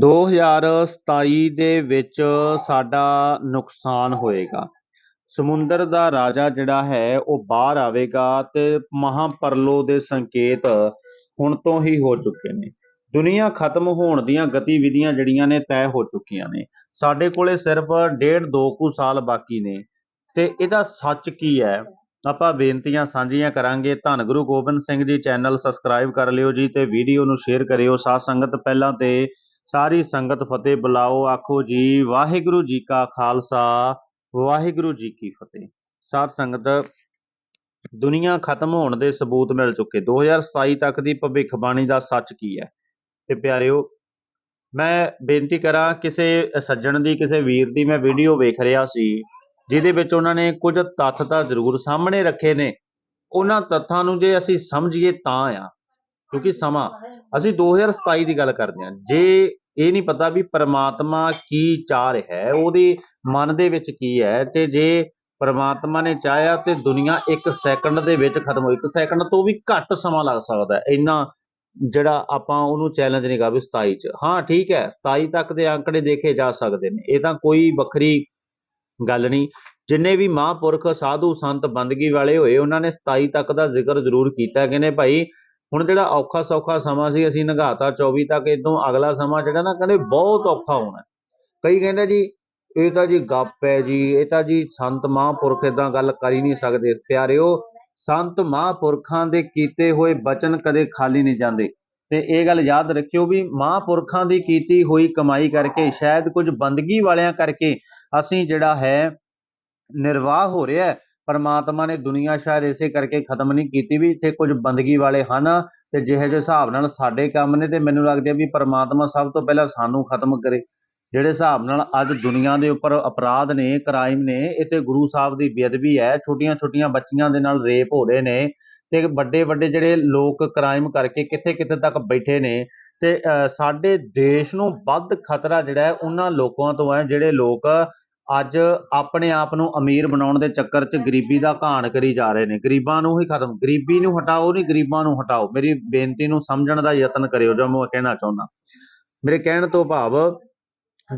2027 ਦੇ ਵਿੱਚ ਸਾਡਾ ਨੁਕਸਾਨ ਹੋਏਗਾ। ਸਮੁੰਦਰ ਦਾ ਰਾਜਾ ਜਿਹੜਾ ਹੈ, ਉਹ ਬਾਹਰ ਆਵੇਗਾ ਤੇ ਮਹਾਪਰਲੋ ਦੇ ਸੰਕੇਤ ਹੁਣ ਤੋਂ ਹੀ ਹੋ ਚੁੱਕੇ ਨੇ। ਦੁਨੀਆ ਖਤਮ ਹੋਣ ਦੀਆਂ ਗਤੀਵਿਧੀਆਂ ਜਿਹੜੀਆਂ ਨੇ, ਤੈਅ ਹੋ ਚੁੱਕੀਆਂ ਨੇ। ਸਾਡੇ ਕੋਲੇ ਸਿਰਫ ਡੇਢ ਦੋ ਕੁ ਸਾਲ ਬਾਕੀ ਨੇ। ਤੇ ਇਹਦਾ ਸੱਚ ਕੀ ਹੈ? ਆਪਾਂ ਬੇਨਤੀਆਂ ਸਾਂਝੀਆਂ ਕਰਾਂਗੇ। ਧੰਨ ਗੁਰੂ ਗੋਬਿੰਦ ਸਿੰਘ ਜੀ, ਚੈਨਲ ਸਬਸਕ੍ਰਾਈਬ ਕਰ ਲਿਓ ਜੀ ਤੇ ਵੀਡੀਓ ਨੂੰ ਸ਼ੇਅਰ ਕਰਿਓ। ਸਾਧ ਸੰਗਤ ਪਹਿਲਾਂ ਤੇ ਸਾਰੀ ਸੰਗਤ ਫਤਿਹ ਬੁਲਾਓ, ਆਖੋ ਜੀ, ਵਾਹਿਗੁਰੂ ਜੀ ਕਾ ਖਾਲਸਾ, ਵਾਹਿਗੁਰੂ ਜੀ ਕੀ ਫਤਿਹ। ਸਾਧ ਸੰਗਤ, ਦੁਨੀਆ ਖਤਮ ਹੋਣ ਦੇ ਸਬੂਤ ਮਿਲ ਚੁੱਕੇ। 2027 ਤੱਕ ਦੀ ਭਵਿੱਖਬਾਣੀ ਦਾ ਸੱਚ ਕੀ ਹੈ? ਤੇ ਪਿਆਰਿਓ, ਮੈਂ ਬੇਨਤੀ ਕਰਾਂ, ਕਿਸੇ ਸੱਜਣ ਦੀ, ਕਿਸੇ ਵੀਰ ਦੀ ਮੈਂ ਵੀਡੀਓ ਵੇਖ ਰਿਹਾ ਸੀ, ਜਿਹਦੇ ਵਿੱਚ ਉਹਨਾਂ ਨੇ ਕੁਝ ਤੱਥ ਤਾਂ ਜ਼ਰੂਰ ਸਾਹਮਣੇ ਰੱਖੇ ਨੇ। ਉਹਨਾਂ ਤੱਥਾਂ ਨੂੰ ਜੇ ਅਸੀਂ ਸਮਝੀਏ ਤਾਂ ਆ, ਕਿਉਂਕਿ ਸਮਾਂ, ਅਸੀਂ 2027 ਦੀ ਗੱਲ ਕਰਦੇ ਹਾਂ। ਜੇ ਇਹ ਨਹੀਂ ਪਤਾ ਵੀ ਪਰਮਾਤਮਾ ਕੀ ਚਾਹ ਰਿਹਾ ਹੈ, ਉਹਦੇ ਮਨ ਦੇ ਵਿੱਚ ਕੀ ਹੈ ਤੇ ਜੇ ਪ੍ਰਮਾਤਮਾ ਨੇ ਚਾਹਿਆ ਤੇ ਦੁਨੀਆ 1 ਸੈਕਿੰਡ ਦੇ ਵਿੱਚ ਖਤਮ ਹੋ 1 ਸੈਕਿੰਡ ਤੋਂ ਵੀ ਘੱਟ ਸਮਾਂ ਲੱਗ ਸਕਦਾ ਹੈ, ਇੰਨਾ ਜਿਹੜਾ ਆਪਾਂ ਉਹਨੂੰ ਚੈਲੰਜ ਨਹੀਂ ਗਾ ਵੀ 27 ਚ। ਹਾਂ, ਠੀਕ ਹੈ 27 ਤੱਕ ਦੇ ਅੰਕੜੇ ਦੇਖੇ ਜਾ ਸਕਦੇ ਨੇ, ਇਹ ਤਾਂ ਕੋਈ ਵੱਖਰੀ ਗੱਲ ਨਹੀਂ। ਜਿੰਨੇ ਵੀ ਮਹਾਂਪੁਰਖ, ਸਾਧੂ, ਸੰਤ, ਬੰਦਗੀ ਵਾਲੇ ਹੋਏ, ਉਹਨਾਂ ਨੇ 27 ਤੱਕ ਦਾ ਜ਼ਿਕਰ ਜ਼ਰੂਰ ਕੀਤਾ ਕਿ ਨੇ ਭਾਈ ਹੁਣ ਜਿਹੜਾ ਔਖਾ ਸੌਖਾ ਸਮਾਂ ਸੀ, ਅਸੀਂ ਨਗਾਤਾ 24 ਤੱਕ ਇਦੋਂ ਅਗਲਾ ਸਮਾਂ ਜਿਹੜਾ ਨਾ ਕਹਿੰਦੇ ਬਹੁਤ ਔਖਾ ਹੋਣਾ। ਕਈ ਕਹਿੰਦੇ ਜੀ, ਇਹ ਤਾਂ ਜੀ ਗੱਪ ਹੈ ਜੀ, ਇਹ ਤਾਂ ਜੀ ਸੰਤ ਮਹਾਂਪੁਰਖ ਇਦਾਂ ਗੱਲ ਕਰ ਹੀ ਨਹੀਂ ਸਕਦੇ। ਪਿਆਰਿਓ, ਸੰਤ ਮਹਾਂਪੁਰਖਾਂ ਦੇ ਕੀਤੇ ਹੋਏ ਬਚਨ ਕਦੇ ਖਾਲੀ ਨਹੀਂ ਜਾਂਦੇ। ਤੇ ਇਹ ਗੱਲ ਯਾਦ ਰੱਖਿਓ ਵੀ ਮਹਾਂਪੁਰਖਾਂ ਦੀ ਕੀਤੀ ਹੋਈ ਕਮਾਈ ਕਰਕੇ, ਸ਼ਾਇਦ ਕੁਝ ਬੰਦਗੀ ਵਾਲਿਆਂ ਕਰਕੇ ਅਸੀਂ ਜਿਹੜਾ ਹੈ ਨਿਰਵਾਹ ਹੋ ਰਿਹਾ ਪਰਮਾਤਮਾ ਨੇ ਦੁਨੀਆ ਸ਼ਾਇਦ ਇਸੇ ਕਰਕੇ ਖਤਮ ਨਹੀਂ ਕੀਤੀ ਵੀ ਇੱਥੇ ਕੁਝ ਬੰਦਗੀ ਵਾਲੇ ਹਨ ਤੇ ਜਿਹੇ ਜਿਹੇ ਹਿਸਾਬ ਨਾਲ ਸਾਡੇ ਕੰਮ ਨੇ ਤੇ ਮੈਨੂੰ ਲੱਗਦਾ ਵੀ ਪਰਮਾਤਮਾ ਸਭ ਤੋਂ ਪਹਿਲਾਂ ਸਾਨੂੰ ਖਤਮ ਕਰੇ। ਜਿਹੜੇ ਹਿਸਾਬ ਨਾਲ ਅੱਜ ਦੁਨੀਆ ਦੇ ਉੱਪਰ ਅਪਰਾਧ ਨੇ ਕ੍ਰਾਈਮ ਨੇ ਇੱਥੇ ਗੁਰੂ ਸਾਹਿਬ ਦੀ ਬੇਅਦਬੀ ਹੈ ਛੋਟੀਆਂ ਛੋਟੀਆਂ ਬੱਚੀਆਂ ਦੇ ਨਾਲ ਰੇਪ ਹੋ ਰਹੇ ਨੇ ਤੇ ਵੱਡੇ ਵੱਡੇ ਜਿਹੜੇ ਲੋਕ ਕ੍ਰਾਈਮ ਕਰਕੇ ਕਿੱਥੇ ਕਿੱਥੇ ਤੱਕ ਬੈਠੇ ਨੇ ਤੇ ਅਹ, ਸਾਡੇ ਦੇਸ਼ ਨੂੰ ਵੱਧ ਖਤਰਾ ਜਿਹੜਾ ਉਹਨਾਂ ਲੋਕਾਂ ਤੋਂ ਹੈ ਜਿਹੜੇ ਲੋਕ ਅੱਜ ਆਪਣੇ ਆਪ ਨੂੰ ਅਮੀਰ ਬਣਾਉਣ ਦੇ ਚੱਕਰ 'ਚ ਗਰੀਬੀ ਦਾ ਘਾਣ ਕਰੀ ਜਾ ਰਹੇ ਨੇ। ਗਰੀਬਾਂ ਨੂੰ ਹੀ ਖਤਮ। ਗਰੀਬੀ ਨੂੰ ਹਟਾਓ ਨਹੀਂ, ਗਰੀਬਾਂ ਨੂੰ ਹਟਾਓ। ਮੇਰੀ ਬੇਨਤੀ ਨੂੰ ਸਮਝਣ ਦਾ ਯਤਨ ਕਰਿਓ, ਜੋ ਮੈਂ ਕਹਿਣਾ ਚਾਹੁੰਦਾ। ਮੇਰੇ ਕਹਿਣ ਤੋਂ ਭਾਵ,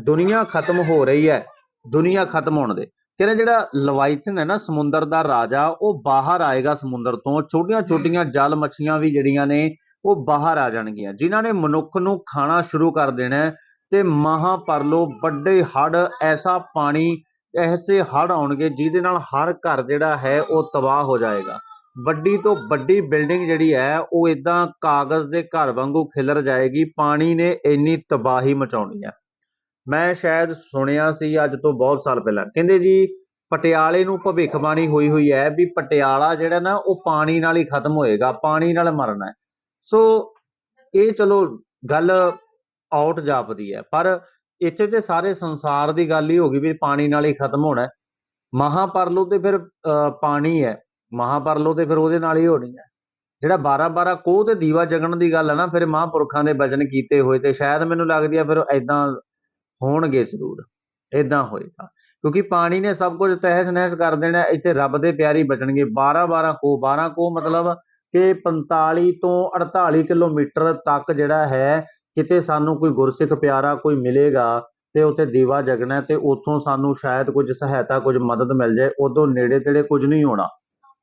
ਦੁਨੀਆ ਖਤਮ ਹੋ ਰਹੀ ਹੈ। ਦੁਨੀਆ ਖਤਮ ਹੋਣ ਦੇ। ਕਹਿੰਦੇ ਜਿਹੜਾ ਲਵਾਈਥਨ ਹੈ ਨਾ, ਸਮੁੰਦਰ ਦਾ ਰਾਜਾ, ਉਹ ਬਾਹਰ ਆਏਗਾ ਸਮੁੰਦਰ ਤੋਂ। ਛੋਟੀਆਂ ਛੋਟੀਆਂ ਜਲ ਮੱਛੀਆਂ ਵੀ ਜਿਹੜੀਆਂ ਨੇ, ਉਹ ਬਾਹਰ ਆ ਜਾਣਗੀਆਂ। ਜਿਨ੍ਹਾਂ ਨੇ ਮਨੁੱਖ ਨੂੰ ਖਾਣਾ ਸ਼ੁਰੂ ਕਰ ਦੇਣਾ ਹੈ ਤੇ ਮਹਾਪਰਲੋ ਵੱਡੇ ਹੜ ਐਸਾ ਪਾਣੀ, ਐਸੇ ਹੜ ਆਉਣਗੇ ਜਿਹਦੇ ਨਾਲ ਹਰ ਘਰ ਜਿਹੜਾ ਹੈ ਉਹ ਤਬਾਹ ਹੋ ਜਾਏਗਾ। ਵੱਡੀ ਤੋਂ ਵੱਡੀ ਬਿਲਡਿੰਗ ਜਿਹੜੀ ਹੈ, ਉਹ ਇਦਾਂ ਕਾਗਜ਼ ਦੇ ਘਰ ਵਾਂਗੂ ਖਿਲਰ ਜਾਏਗੀ, ਪਾਣੀ ਨੇ ਇੰਨੀ ਤਬਾਹੀ ਮਚਾਉਣੀ ਹੈ। ਮੈਂ ਸ਼ਾਇਦ ਸੁਣਿਆ ਸੀ ਅੱਜ ਤੋਂ ਬਹੁਤ ਸਾਲ ਪਹਿਲਾਂ, ਕਹਿੰਦੇ ਜੀ ਪਟਿਆਲੇ ਨੂੰ ਭਵਿੱਖਬਾਣੀ ਹੋਈ ਹੋਈ ਹੈ ਵੀ ਪਟਿਆਲਾ ਜਿਹੜਾ ਨਾ, ਉਹ ਪਾਣੀ ਨਾਲ ਹੀ ਖਤਮ ਹੋਏਗਾ, ਪਾਣੀ ਨਾਲ ਮਰਨਾ ਸੋ ਇਹ ਚਲੋ ਗੱਲ ਆਊਟ ਜਾਪਦੀ ਹੈ। ਪਰ ਇੱਥੇ ਤੇ ਸਾਰੇ ਸੰਸਾਰ ਦੀ ਗੱਲ ਹੀ ਹੋ ਗਈ ਵੀ ਪਾਣੀ ਨਾਲ ਹੀ ਖਤਮ ਹੋਣਾ ਹੈ। ਮਹਾਪਰਲੋ ਤੇ ਫਿਰ ਅਹ, ਪਾਣੀ ਹੈ। ਮਹਾਪਰਲੋ ਤੇ ਫਿਰ ਉਹਦੇ ਨਾਲ ਹੀ ਹੋਣੀ ਹੈ। ਜਿਹੜਾ 12 12 ਕੋਹ ਤੇ ਦੀਵਾ ਜਗਣ ਦੀ ਗੱਲ ਹੈ ਨਾ ਫਿਰ ਮਹਾਂਪੁਰਖਾਂ ਦੇ ਬਚਨ ਕੀਤੇ ਹੋਏ ਤੇ ਸ਼ਾਇਦ ਮੈਨੂੰ ਲੱਗਦੀ ਆ ਫਿਰ ਐਦਾਂ ਹੋਣਗੇ ਜ਼ਰੂਰ। ਐਦਾਂ ਹੋਏਗਾ। ਕਿਉਂਕਿ ਪਾਣੀ ਨੇ ਸਭ ਕੁਝ ਤਹਿਸ ਨਹਿਸ ਕਰ ਦੇਣਾ ਇੱਥੇ ਰੱਬ ਦੇ ਪਿਆਰੀ ਬਚਣਗੇ। 12 12 ਕੋਹ 12 ਕੋ ਮਤਲਬ ਕਿ 45 ਤੋਂ 48 ਕਿਲੋਮੀਟਰ ਤੱਕ ਜਿਹੜਾ ਹੈ ਕਿਤੇ ਸਾਨੂੰ ਕੋਈ ਗੁਰਸਿੱਖ ਪਿਆਰਾ ਕੋਈ ਮਿਲੇਗਾ ਤੇ ਉੱਥੇ ਦੀਵਾ ਜਗਣਾ ਹੈ ਤੇ ਉੱਥੋਂ ਸਾਨੂੰ ਸ਼ਾਇਦ ਕੁਝ ਸਹਾਇਤਾ ਕੁਝ ਮਦਦ ਮਿਲ ਜਾਏ ਉਦੋਂ ਨੇੜੇ ਤੇੜੇ ਕੁਝ ਨਹੀਂ ਹੋਣਾ।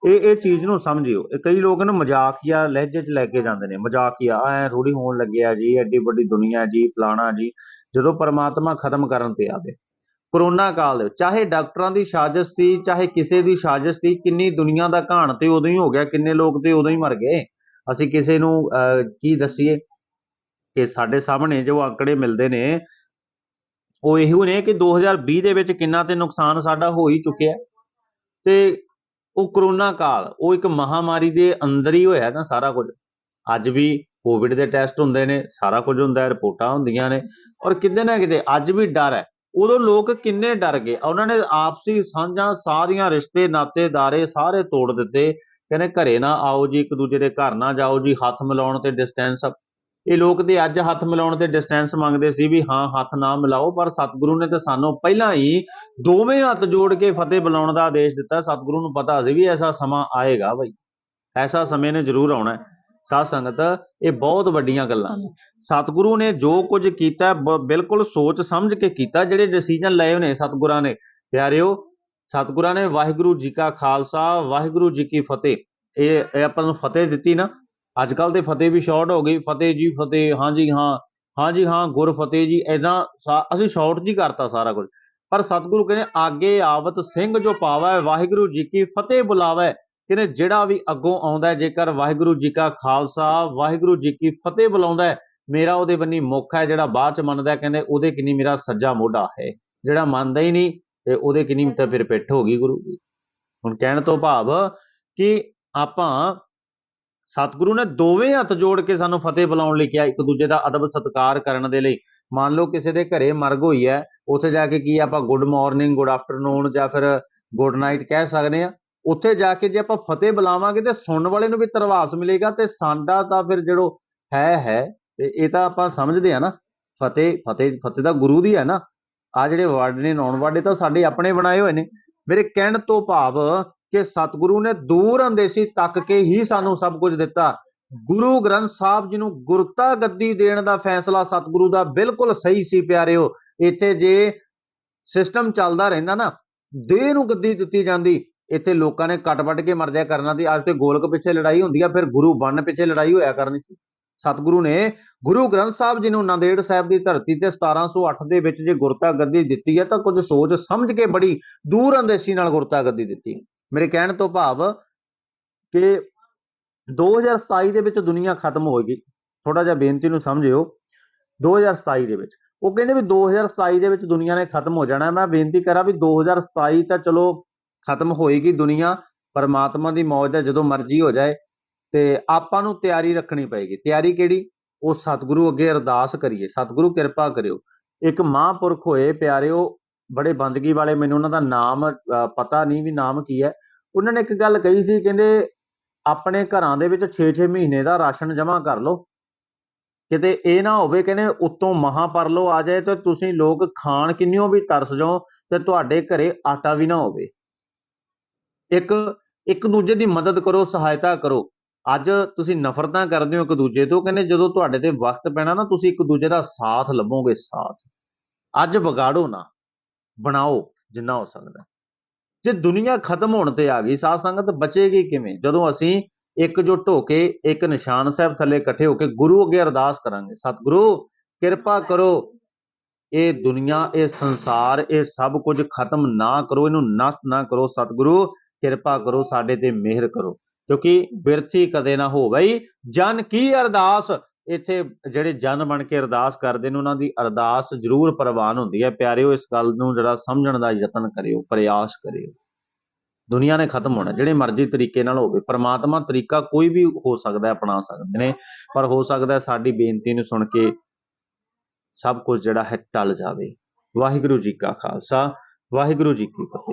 ਇਹ ਇਹ ਚੀਜ਼ ਨੂੰ ਸਮਝਿਓ। ਇਹ ਕਈ ਲੋਕ ਇਹਨੂੰ ਮਜ਼ਾਕੀਆ ਲਹਿਜੇ 'ਚ ਲੈ ਕੇ ਜਾਂਦੇ ਨੇ। ਮਜ਼ਾਕੀਆ ਐ ਥੋੜੀ ਹੋਣ ਲੱਗਿਆ ਜੀ ਐਡੀ ਵੱਡੀ ਦੁਨੀਆ ਜੀ ਫਲਾਣਾ ਜੀ ਜਦੋਂ ਪਰਮਾਤਮਾ ਖਤਮ ਕਰਨ ਤੇ ਆਵੇ। ਕਰੋਨਾ ਕਾਲ ਦੇ ਚਾਹੇ ਡਾਕਟਰਾਂ ਦੀ ਸਾਜ਼ਿਸ਼ ਸੀ ਚਾਹੇ ਕਿਸੇ ਦੀ ਸਾਜ਼ਿਸ਼ ਸੀ ਕਿੰਨੀ ਦੁਨੀਆ ਦਾ ਘਾਣ ਤੇ ਉਦੋਂ ਹੀ ਹੋ ਗਿਆ ਕਿੰਨੇ ਲੋਕ ਤੇ ਉਦੋਂ ਹੀ ਮਰ ਗਏ। ਅਸੀਂ ਕਿਸੇ ਨੂੰ ਅਹ, ਕੀ ਦੱਸੀਏ? ਕਿ ਸਾਡੇ ਸਾਹਮਣੇ ਜੋ ਆંકੜੇ ਮਿਲਦੇ ਨੇ, ਉਹ ਇਹੋ ਨੇ ਕਿ 2020 ਦੇ ਵਿੱਚ ਕਿੰਨਾ ਤੇ ਨੁਕਸਾਨ ਸਾਡਾ ਹੋ ਹੀ ਚੁੱਕਿਆ ਤੇ ਉਹ ਕਰੋਨਾ ਕਾਲ, ਉਹ ਇੱਕ ਮਹਾਮਾਰੀ ਦੇ ਅੰਦਰ ਹੀ ਹੋਇਆ ਨਾ ਸਾਰਾ ਕੁਝ। ਅੱਜ ਵੀ ਕੋਵਿਡ ਦੇ ਟੈਸਟ ਹੁੰਦੇ ਨੇ, ਸਾਰਾ ਕੁਝ ਹੁੰਦਾ ਹੈ, ਰਿਪੋਰਟਾਂ ਹੁੰਦੀਆਂ ਨੇ। ਔਰ ਕਿਤੇ ਨਾ ਕਿਤੇ ਅੱਜ ਵੀ ਡਰ ਹੈ। ਉਦੋਂ ਲੋਕ ਕਿੰਨੇ ਡਰ ਗਏ। ਉਹਨਾਂ ਨੇ ਆਪਸੀ ਸਾਂਝਾਂ ਸਾਰੀਆਂ ਰਿਸ਼ਤੇ, ਨਾਤੇਦਾਰੇ ਸਾਰੇ ਤੋੜ ਦਿੱਤੇ। ਕਹਿੰਦੇ ਘਰੇ ਨਾ ਆਓ ਜੀ, ਇੱਕ ਦੂਜੇ ਦੇ ਘਰ ਨਾ ਜਾਓ ਜੀ, ਹੱਥ ਮਿਲਾਉਣ ਤੇ ਡਿਸਟੈਂਸ ਇਹ ਲੋਕ ਤੇ ਅੱਜ ਹੱਥ ਮਿਲਾਉਣ ਤੇ ਡਿਸਟੈਂਸ ਮੰਗਦੇ ਸੀ ਵੀ ਹਾਂ ਹੱਥ ਨਾ ਮਿਲਾਓ ਪਰ ਸਤਿਗੁਰੂ ਨੇ ਤਾਂ ਸਾਨੂੰ ਪਹਿਲਾਂ ਹੀ ਦੋਵੇਂ ਹੱਥ ਜੋੜ ਕੇ ਫਤਿਹ ਬੁਲਾਉਣ ਦਾ ਆਦੇਸ਼ ਦਿੱਤਾ। ਸਤਿਗੁਰੂ ਨੂੰ ਪਤਾ ਸੀ ਵੀ ਐਸਾ ਸਮਾਂ ਆਏਗਾ ਬਈ। ਐਸਾ ਸਮੇਂ ਨੇ ਜ਼ਰੂਰ ਆਉਣਾ ਸਾਧ ਸੰਗਤ ਇਹ ਬਹੁਤ ਵੱਡੀਆਂ ਗੱਲਾਂ। ਨੇ ਸਤਿਗੁਰੂ ਨੇ ਜੋ ਕੁਝ ਕੀਤਾ ਬਿਲਕੁਲ ਸੋਚ ਸਮਝ ਕੇ ਕੀਤਾ ਜਿਹੜੇ ਡਿਸੀਜਨ ਲਏ ਹੋਣੇ ਸਤਿਗੁਰਾਂ ਨੇ। ਪਿਆਰਿਓ ਸਤਿਗੁਰਾਂ ਨੇ ਵਾਹਿਗੁਰੂ ਜੀ ਕਾ ਖਾਲਸਾ ਵਾਹਿਗੁਰੂ ਜੀ ਕੀ ਫਤਿਹ। ਇਹ ਆਪਾਂ ਨੂੰ ਫਤਿਹ ਦਿੱਤੀ ਨਾ। ਅੱਜ ਕੱਲ ਤੇ ਫਤਿਹ ਵੀ ਸ਼ਾਰਟ ਹੋ ਗਈ ਫਤਿਹ ਜੀ, ਫਤਿਹ ਹਾਂਜੀ ਹਾਂ ਹਾਂਜੀ ਹਾਂ, ਗੁਰ ਫਤਿਹ ਜੀ ਐਦਾਂ ਅਸੀਂ ਸ਼ਾਰਟ ਜੀ ਕਰਤਾ ਸਾਰਾ ਕੁਝ। ਪਰ ਸਤਿਗੁਰੂ ਕਹਿੰਦੇ, ਆਗੇ ਆਵਤ ਸਿੰਘ ਜੋ ਪਾਵੈ, ਵਾਹਿਗੁਰੂ ਜੀ ਕੀ ਫਤਿਹ ਬੁਲਾਵੈ। ਕਹਿੰਦੇ, ਜਿਹੜਾ ਵੀ ਅੱਗੋਂ ਆਉਂਦਾ ਜੇਕਰ ਵਾਹਿਗੁਰੂ ਜੀ ਕਾ ਖਾਲਸਾ, ਵਾਹਿਗੁਰੂ ਜੀ ਕੀ ਫਤਿਹ ਬੁਲਾਉਂਦਾ ਮੇਰਾ ਉਹਦੇ ਬੰਨੀ ਮੁੱਖ ਹੈ, ਜਿਹੜਾ ਬਾਅਦ ਚ ਮੰਨਦਾ ਕਹਿੰਦੇ, ਉਹਦੇ ਕਿੰਨੀ ਮੇਰਾ ਸੱਜਾ ਮੋਢਾ ਹੈ, ਜਿਹੜਾ ਮੰਨਦਾ ਹੀ ਨਹੀਂ, ਤੇ ਉਹਦੇ ਕਿੰਨੀ ਤਾਂ ਫਿਰ ਪਿੱਠ ਹੋ ਗਈ ਗੁਰੂ ਜੀ ਹੁਣ ਕਹਿਣ ਤੋਂ ਭਾਵ ਕਿ ਆਪਾਂ ਸਤਿਗੁਰੂ ਨੇ ਦੋਵੇਂ ਹੱਥ ਜੋੜ ਕੇ ਸਾਨੂੰ ਫਤਿਹ ਬੁਲਾਉਣ ਲਈ ਕਿਹਾ, ਇੱਕ ਦੂਜੇ ਦਾ ਅਦਬ ਸਤਿਕਾਰ ਕਰਨ ਦੇ ਲਈ। ਮੰਨ ਲਓ ਕਿਸੇ ਦੇ ਘਰੇ ਮਰਗ ਹੋਈ ਹੈ, ਉੱਥੇ ਜਾ ਕੇ ਕੀ ਆਪਾਂ ਗੁੱਡ ਮਾਰਨਿੰਗ ਗੁੱਡ ਆਫਟਰਨੂਨ ਜਾਂ ਫਿਰ ਗੁੱਡ ਨਾਈਟ ਕਹਿ ਸਕਦੇ ਆ ਉੱਥੇ ਜਾ ਕੇ ਜੇ ਆਪਾਂ ਫਤਿਹ ਬੁਲਾਵਾਂਗੇ ਤੇ ਸੁਣਨ ਵਾਲੇ ਨੂੰ ਵੀ ਤਰਵਾਸ ਮਿਲੇਗਾ ਤੇ ਸਾਡਾ ਤਾਂ ਫਿਰ ਜਿਹੜੋ ਹੈ ਹੈ, ਤੇ ਇਹ ਤਾਂ ਆਪਾਂ ਸਮਝਦੇ ਆ ਨਾ। ਫਤਿਹ ਫਤਿਹ ਫਤਿਹ ਤਾਂ ਗੁਰੂ ਦੀ ਹੈ ਨਾ। ਆ ਜਿਹੜੇ ਵਰਡ ਨੇ ਨੌਨ ਵਰਡ ਇਹ ਤਾਂ ਸਾਡੇ ਆਪਣੇ ਬਣਾਏ ਹੋਏ ਨੇ। ਮੇਰੇ ਕਹਿਣ ਤੋਂ ਭਾਵ ਕਿ ਸਤਿਗੁਰੂ ਨੇ ਦੂਰ ਅੰਦੇਸੀ ਤੱਕ ਕੇ ਹੀ ਸਾਨੂੰ ਸਭ ਕੁਝ ਦਿੱਤਾ। ਗੁਰੂ ਗ੍ਰੰਥ ਸਾਹਿਬ ਜੀ ਨੂੰ ਗੁਰਤਾ ਗੱਦੀ ਦੇਣ ਦਾ ਫੈਸਲਾ ਸਤਿਗੁਰੂ ਦਾ ਬਿਲਕੁਲ ਸਹੀ ਸੀ ਪਿਆਰਿਓ। ਇੱਥੇ ਜੇ ਸਿਸਟਮ ਚੱਲਦਾ ਰਹਿੰਦਾ ਨਾ, ਦੇਹ ਨੂੰ ਗੱਦੀ ਦਿੱਤੀ ਜਾਂਦੀ, ਇੱਥੇ ਲੋਕਾਂ ਨੇ ਕੱਟ ਵੱਟ ਕੇ ਮਰਦਿਆ ਕਰਨਾ ਦੀ ਅੱਜ ਤੇ ਗੋਲਕ ਪਿੱਛੇ ਲੜਾਈ ਹੁੰਦੀ ਆ, ਫਿਰ ਗੁਰੂ ਬਣ ਪਿੱਛੇ ਲੜਾਈ ਹੋਇਆ ਕਰਨੀ ਸੀ। ਸਤਿਗੁਰੂ ਨੇ ਗੁਰੂ ਗ੍ਰੰਥ ਸਾਹਿਬ ਜੀ ਨੂੰ ਨਾਂਦੇੜ ਸਾਹਿਬ ਦੀ ਧਰਤੀ ਤੇ 1708 ਦੇ ਵਿੱਚ ਜੇ ਗੁਰਤਾ ਗੱਦੀ ਦਿੱਤੀ ਹੈ ਤਾਂ ਕੁਝ ਸੋਚ ਸਮਝ ਕੇ ਬੜੀ ਦੂਰ ਅੰਦੇਸ਼ੀ ਨਾਲ ਗੁਰਤਾ ਗੱਦੀ ਦਿੱਤੀ। ਮੇਰੇ ਕਹਿਣ ਤੋਂ ਭਾਵ ਕਿ 2027 ਦੇ ਵਿੱਚ ਦੁਨੀਆ ਖਤਮ ਹੋਏਗੀ ਥੋੜਾ ਜਿਹਾ ਬੇਨਤੀ ਨੂੰ ਸਮਝਿਓ। 2027 ਦੇ ਵਿੱਚ। ਉਹ ਕਹਿੰਦੇ ਵੀ 2027 ਦੇ ਵਿੱਚ ਦੁਨੀਆ ਨੇ ਖਤਮ ਹੋ ਜਾਣਾ। ਮੈਂ ਬੇਨਤੀ ਕਰਾਂ ਵੀ 2027 ਤਾਂ ਚਲੋ ਖਤਮ ਹੋਏਗੀ ਦੁਨੀਆ। ਪਰਮਾਤਮਾ ਦੀ ਮੌਜ ਹੈ, ਜਦੋਂ ਮਰਜ਼ੀ ਹੋ ਜਾਏ। ਤੇ ਆਪਾਂ ਨੂੰ ਤਿਆਰੀ ਰੱਖਣੀ ਪਏਗੀ। ਤਿਆਰੀ ਕਿਹੜੀ? ਉਹ ਸਤਿਗੁਰੂ ਅੱਗੇ ਅਰਦਾਸ ਕਰੀਏ। ਸਤਿਗੁਰੂ ਕਿਰਪਾ ਕਰਿਓ। ਇੱਕ ਮਹਾਂਪੁਰਖ ਹੋਏ, ਪਿਆਰਿਓ, ਬੜੇ ਬੰਦਗੀ ਵਾਲੇ, ਮੈਨੂੰ ਉਹਨਾਂ ਦਾ ਨਾਮ ਪਤਾ ਨਹੀਂ ਵੀ ਨਾਮ ਕੀ ਹੈ। ਉਹਨਾਂ ਨੇ ਇੱਕ ਗੱਲ ਕਹੀ ਸੀ, ਕਹਿੰਦੇ ਆਪਣੇ ਘਰਾਂ ਦੇ ਵਿੱਚ 6-6 ਮਹੀਨੇ ਦਾ ਰਾਸ਼ਨ ਜਮ੍ਹਾਂ ਕਰ ਲਓ। ਕਿਤੇ ਇਹ ਨਾ ਹੋਵੇ, ਕਹਿੰਦੇ ਉੱਤੋਂ ਲੋ ਆ ਜਾਏ ਤੇ ਤੁਸੀਂ ਲੋਕ ਖਾਣ ਕਿੰਨਿਓ ਵੀ ਤਰਸ ਜਾਓ ਤੇ ਤੁਹਾਡੇ ਘਰੇ ਆਟਾ ਵੀ ਨਾ ਹੋਵੇ। ਇੱਕ ਇੱਕ ਦੂਜੇ ਦੀ ਮਦਦ ਕਰੋ, ਸਹਾਇਤਾ ਕਰੋ। ਅੱਜ ਤੁਸੀਂ ਨਫ਼ਰਤਾਂ ਕਰਦੇ ਹੋ ਇੱਕ ਦੂਜੇ ਤੋਂ, ਕਹਿੰਦੇ ਜਦੋਂ ਤੁਹਾਡੇ ਤੇ ਵਕਤ ਪੈਣਾ ਨਾ, ਤੁਸੀਂ ਇੱਕ ਦੂਜੇ ਦਾ ਸਾਥ ਲੱਭੋਗੇ, ਸਾਥ। ਅੱਜ ਵਿਗਾੜੋ ਨਾ, ਬਣਾਓ, ਜਿੰਨਾ ਹੋ ਸਕਦਾ। ਜੇ ਦੁਨੀਆ ਖਤਮ ਹੋਣ ਤੇ ਆ ਗਈ, ਸਾਧ ਸੰਗਤ ਬਚੇਗੀ ਕਿਵੇਂ? ਜਦੋਂ ਅਸੀਂ ਇੱਕ ਇਕਜੁੱਟ ਹੋ ਕੇ ਇੱਕ ਨਿਸ਼ਾਨ ਸਾਹਿਬ ਥੱਲੇ ਇਕੱਠੇ ਹੋ ਕੇ ਗੁਰੂ ਅੱਗੇ ਅਰਦਾਸ ਕਰਾਂਗੇ, ਸਤਿਗੁਰੂ, ਕਿਰਪਾ ਕਰੋ, ਇਹ ਦੁਨੀਆ, ਇਹ ਸੰਸਾਰ, ਇਹ ਸਭ ਕੁਝ ਖਤਮ ਨਾ ਕਰੋ, ਇਹਨੂੰ ਨਸ਼ਟ ਨਾ ਕਰੋ, ਸਤਿਗੁਰੂ, ਕਿਰਪਾ ਕਰੋ, ਸਾਡੇ ਤੇ ਮਿਹਰ ਕਰੋ। ਕਿਉਂਕਿ ਬਿਰਥੀ ਕਦੇ ਨਾ ਹੋਵੇ ਜਨ ਕੀ ਅਰਦਾਸ ਇੱਥੇ ਜਿਹੜੇ ਜਨ ਬਣ ਕੇ ਅਰਦਾਸ ਕਰਦੇ ਨੇ, ਉਹਨਾਂ ਦੀ ਅਰਦਾਸ ਜ਼ਰੂਰ ਪ੍ਰਵਾਨ ਹੁੰਦੀ ਹੈ। ਪਿਆਰਿਓ, ਇਸ ਗੱਲ ਨੂੰ ਜਰਾ ਸਮਝਣ ਦਾ ਯਤਨ ਕਰਿਓ, ਪ੍ਰਯਾਸ ਕਰਿਓ। ਦੁਨੀਆ ਨੇ ਖਤਮ ਹੋਣਾ, ਜਿਹੜੇ ਮਰਜ਼ੀ ਤਰੀਕੇ ਨਾਲ ਹੋਵੇ, ਪਰਮਾਤਮਾ ਤਰੀਕਾ ਕੋਈ ਵੀ ਹੋ ਸਕਦਾ ਅਪਣਾ ਸਕਦੇ ਨੇ। ਪਰ ਹੋ ਸਕਦਾ ਸਾਡੀ ਬੇਨਤੀ ਨੂੰ ਸੁਣ ਕੇ ਸਭ ਕੁਝ ਜਿਹੜਾ ਹੈ ਟਲ ਜਾਵੇ। ਵਾਹਿਗੁਰੂ ਜੀ ਕਾ ਖਾਲਸਾ, ਵਾਹਿਗੁਰੂ ਜੀ ਕੀ ਫਤਿਹ।